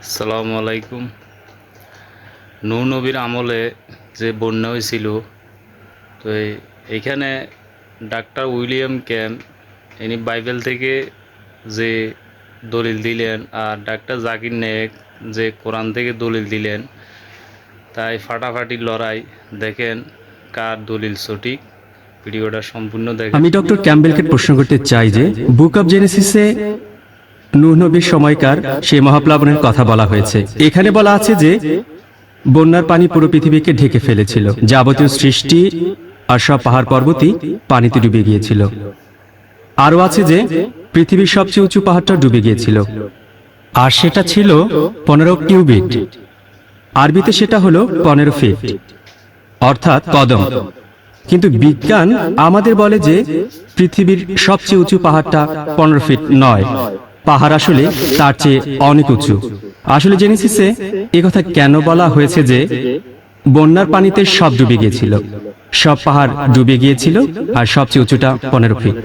আসসালামু আলাইকুম। নূ নবীর আমলে যে বন্যা হয়েছিল, তো এই- এইখানে ডাক্তার উইলিয়াম ক্যাম্প ইনি বাইবেল থেকে যে দলিল দিলেন আর ডাক্তার জাকির নায়েক যে কোরআন থেকে দলিল দিলেন, তাই ফাটাফাটি লড়াই দেখেন কার দলিল সঠিক। ভিডিওটা সম্পূর্ণ দেখেন। আমি ডক্টর ক্যাম্বেলকে প্রশ্ন করতে চাই যে, বুক অব জেনেসিসে নবীর সময়কার সেই মহাপ্লাবনের কথা বলা হয়েছে। এখানে বলা আছে যে, বন্যার পানি পুরো পৃথিবীকে ঢেকে ফেলেছিল। যাবতীয় সৃষ্টি আর সব পাহাড় পর্বতই পানিতে ডুবে গিয়েছিল। আরও আছে যে, পৃথিবীর সবচেয়ে উঁচু পাহাড়টা ডুবে গিয়েছিল। আর সেটা ছিল পনেরো কিউবিট। আরবিতে সেটা হলো পনেরো ফিট। অর্থাৎ কদম। কিন্তু বিজ্ঞান আমাদের বলে যে, পৃথিবীর সবচেয়ে উঁচু পাহাড়টা পনেরো ফিট নয়। পাহাড় আসলে তার চেয়ে অনেক উঁচু। আসলে জেনেসিসে কথা কেন বলা হয়েছে যে, বন্যার পানিতে সব ডুবে গিয়েছিল। সব পাহাড় ডুবে গিয়েছিল আর সবচেয়ে উঁচুটা পনেরো ফিট।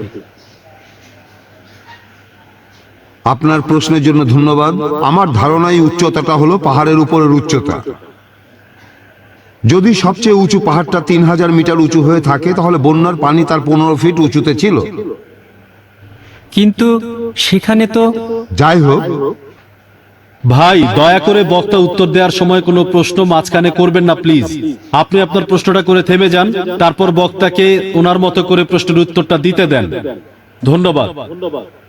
আপনার প্রশ্নের জন্য ধন্যবাদ। আমার ধারণা এই উচ্চতাটা হলো পাহাড়ের উপরের উচ্চতা। যদি সবচেয়ে উঁচু পাহাড়টা তিন হাজার মিটার উঁচু হয়ে থাকে, তাহলে বন্যার পানি তার পনেরো ফিট উঁচুতে ছিল। কিন্তু সেখানে তো যাই হোক। ভাই দয়া করে বক্তা উত্তর দেওয়ার সময় কোনো প্রশ্ন মাঝখানে করবেন না প্লিজ। আপনি আপনার প্রশ্নটা করে থেমে যান তারপর বক্তাকে ওনার মতো করে প্রশ্নের উত্তরটা দিতে দেন। ধন্যবাদ।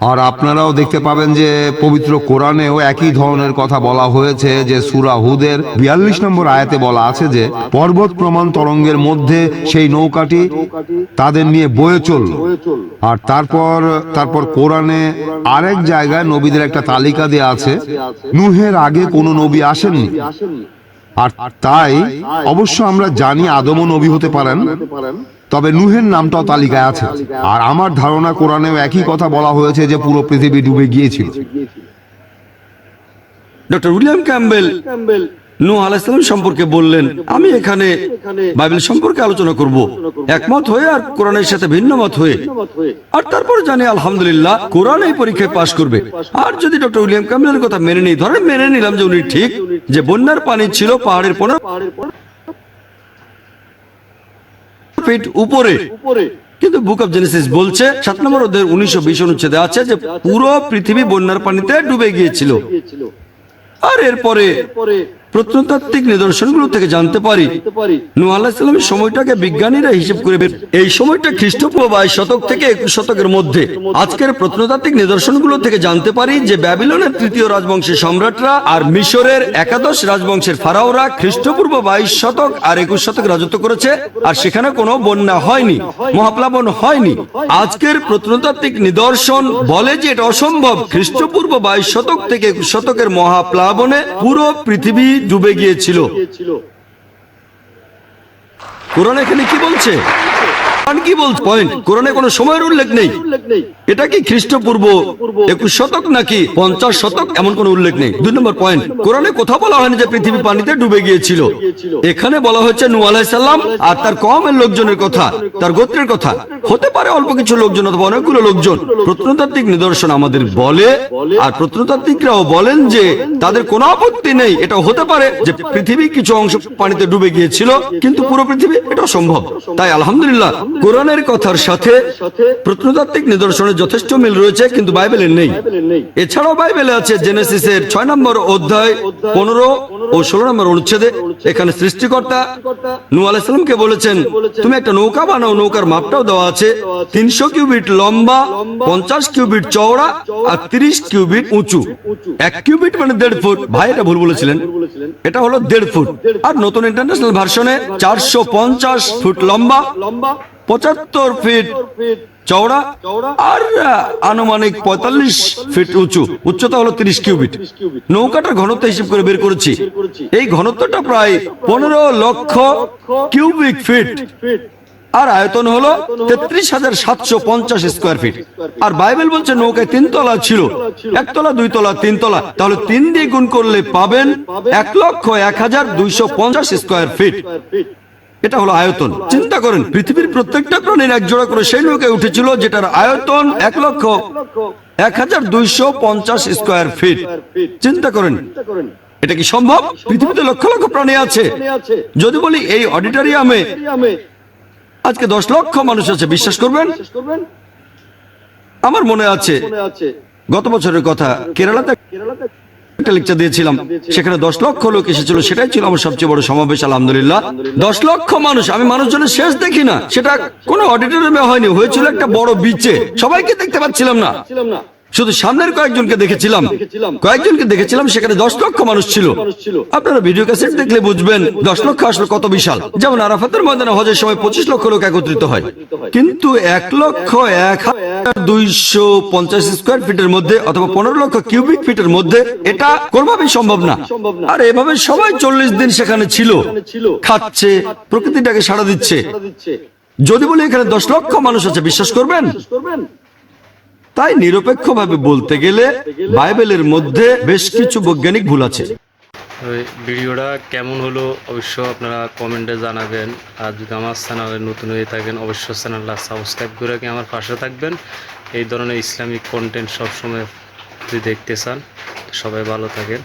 আর আপনারাও দেখতে পাবেন যে পবিত্র কোরআনেও একই ধরনের কথা বলা হয়েছে যে সুরা হুদের বিয়াল্লিশ নম্বর আয়াতে বলা আছে যে, পর্বত প্রমাণ তরঙ্গের মধ্যে সেই নৌকাটি তাদের নিয়ে বয়ে চলল। আর তারপর তারপর কোরআনে আরেক জায়গায় নবীদের একটা তালিকা দেয়া আছে, নুহের আগে কোনো নবী আসেননি। আর তাই অবশ্য আমরা জানি আদমও নবী হতে পারেন। তবে নুহের নামটাও তালিকায় আছে। আর আমার ধারণা কোরআনেও একই কথা বলা হয়েছে যে পুরো পৃথিবী ডুবে গিয়েছিল। ডক্টর উইলিয়াম ক্যাম্বেল নূহ আলাইসালাম সম্পর্কে বললেন, আমি এখানে বাইবেল সম্পর্কে আলোচনা করব। একমত হয়ে আর কোরআনের সাথে ভিন্ন মত হয়ে। আর তারপর জানি, আলহামদুলিল্লাহ, কোরআন এই পরীক্ষায় পাশ করবে। আর যদি ডক্টর উইলিয়াম ক্যাম্বেলের কথা মেনে নিই, ধরেন মেনে নিলাম যে উনি ঠিক, যে বন্যার পানি ছিল পাহাড়ের পনেরো ফিট উপরে। কিন্তু বুক অফ জেনেসিস বলছে সাত নম্বর ওদের উনিশশো বিশ অনুচ্ছেদে আছে যে পুরো পৃথিবী বন্যার পানিতে ডুবে গিয়েছিল। আর এরপরে প্রত্নতাত্ত্বিক নিদর্শনগুলো থেকে জানতে পারি। নূহ আলাহিসাল্লামের সময়টাকে বিজ্ঞানীরা হিসেব করে বের- এই সময়টা খ্রিস্টপূর্ব বাইশ শতক থেকে একুশ শতকের মধ্যে। আজকের প্রত্নতাত্ত্বিক নিদর্শনগুলো থেকে জানতে পারি যে ব্যাবিলনের তৃতীয় রাজবংশের সম্রাটরা আর মিশরের একাদশ রাজবংশের ফারাওরা খ্রিস্টপূর্ব বাইশ শতক আর একুশ শতক রাজত্ব করেছে, আর সেখানে কোনো বন্যা হয়নি, মহাপ্লাবন হয়নি। আজকের প্রত্নতাত্ত্বিক নিদর্শন বলে যে এটা অসম্ভব। খ্রিস্টপূর্ব বাইশ শতক থেকে একুশ শতকের মহাপ্লাবনে পুরো পৃথিবী ডুবে গিয়েছিল। কোরআন এখানে কি বলছে? কোরআন কি বলছে? পয়েন্ট কোরআনে কোনো সময়ের উল্লেখ নেই। এটা কি খ্রিস্টপূর্ব একুশ শতক নাকি পঞ্চাশ শতক? এমন কোনো উল্লেখ নেই। দুই নম্বর পয়েন্ট কোরআনে কথা বলা হয়নি যে পৃথিবী পানিতে ডুবে গিয়েছিল। এখানে বলা হচ্ছে নু আলাইসাল্লাম আর তার কমের লোকজনের কথা, তার গোত্রের কথা। হতে পারে অল্প কিছু লোকজন অথবা অনেকগুলো লোকজন। প্রত্নতাত্ত্বিক নিদর্শন আমাদের বলে আর প্রত্নতাত্ত্বিকরাও বলেন যে তাদের কোনো আপত্তি নেই। এটা হতে পারে যে পৃথিবী কিছু অংশ পানিতে ডুবে গিয়েছিল, কিন্তু পুরো পৃথিবী এটা সম্ভব। তাই আলহামদুলিল্লাহ, কোরআনের কথার সাথে প্রত্নতাত্ত্বিক নিদর্শনের যথেষ্ট মিল রয়েছে, কিন্তু বাইবেলের নেই। এছাড়াও বাইবেলে আছে জেনেসিসের ছয় নম্বর অধ্যায় পনেরো ও ষোলো নম্বর অনুচ্ছেদে। এখানে সৃষ্টিকর্তা নু আলাইসালামকে বলেছেন, তুমি একটা নৌকা বানাও, নৌকার মাপটাও দেওয়া আছে। তিনশো কিউবিট লম্বা, পঞ্চাশ কিউবিট চওড়া আর তিরিশ কিউবিট উঁচু। এক কিউবিট মানে দেড় ফুট। ভাই, এটা ভুল বলেছিলেন। এটা হলো দেড় ফুট। আর নতুন ইন্টারন্যাশনাল ভার্সনে চারশো পঞ্চাশ ফুট লম্বা, পঁচাত্তর ফিট চওড়া আর আনুমানিক পঁয়তাল্লিশ ফিট উঁচু। উচ্চতা হলো তিরিশ কিউবিট। নৌকাটার ঘনত্ব হিসেব করে বের করেছি। এই ঘনত্বটা প্রায় পনেরো লক্ষ কিউবিক ফিট। আর আয়তন হলো তেত্রিশ হাজার সাতশো পঞ্চাশ স্কোয়ার ফিট। আর বাইবেল বলছে নৌকায় তিন তলা ছিল। একতলা দুই তলা তিন তলা তাহলে তিন দিয়ে গুণ করলে পাবেন এক লক্ষ এক হাজার দুইশো পঞ্চাশ স্কোয়ার ফিট। এটা হলো আয়তন। চিন্তা করেন, পৃথিবীর প্রত্যেকটা প্রাণীর এক জোড়া করে সেই নৌকায় উঠেছিল যেটার আয়তন এক লক্ষ এক হাজার দুইশো পঞ্চাশ স্কোয়ার ফিট। চিন্তা করেন, এটা কি সম্ভব? পৃথিবীতে লক্ষ লক্ষ প্রাণী আছে। যদি বলি এই অডিটোরিয়ামে আজকে দশ লক্ষ মানুষ আছে, বিশ্বাস করবেন? আমার মনে আছে, গত বছরের কথা, কেরালাতে একটা লেকচার দিয়েছিলাম, সেখানে দশ লক্ষ লোক এসেছিল, সেটাই ছিল আমার সবচেয়ে বড় সমাবেশ, আলহামদুলিল্লাহ। দশ লক্ষ মানুষ, আমি মানুষজনের শেষ দেখি না, সেটা কোনো অডিটোরিয়ামে হয়নি, হয়েছিল একটা বড় বিচে সবাইকে দেখতে পাচ্ছিলাম না। শুধু সামনের কয়েকজনকে দেখেছিলাম। কয়েকজনকে দেখেছিলাম সেখানে দশ লক্ষ মানুষ ছিল। আপনারা ভিডিও ক্যাসেট দেখলে বুঝবেন দশ লক্ষ আসলে কত বিশাল। যেমন আরাফাতের ময়দানে হজের সময় পঁচিশ লক্ষ লোক একত্রিত হয়। কিন্তু এক লক্ষ এক দুইশো পঞ্চাশ স্কোয়ার ফিটের মধ্যে অথবা পনেরো লক্ষ কিউবিক ফিটের মধ্যে এটা কোনোভাবেই সম্ভব না। আর এভাবে সবাই চল্লিশ দিন সেখানে ছিল। খাচ্ছে প্রকৃতিটাকে সাড়া দিচ্ছে। যদি বলি এখানে দশ লক্ষ মানুষ আছে বিশ্বাস করবেন? তাই নিরপেক্ষভাবে বলতে গেলে বাইবেলের মধ্যে বেশ কিছু বৈজ্ঞানিক ভুল আছে। ভিডিওটা কেমন হলো অবশ্য আপনারা কমেন্টে জানাবেন। আর যদি আমার চ্যানেলে নতুন হয়ে থাকেন, অবশ্যই চ্যানেলটা সাবস্ক্রাইব করে কি আমার পাশে থাকবেন। এই ধরনের ইসলামিক কন্টেন্ট সবসময় যদি দেখতে চান সবাই ভালো থাকেন।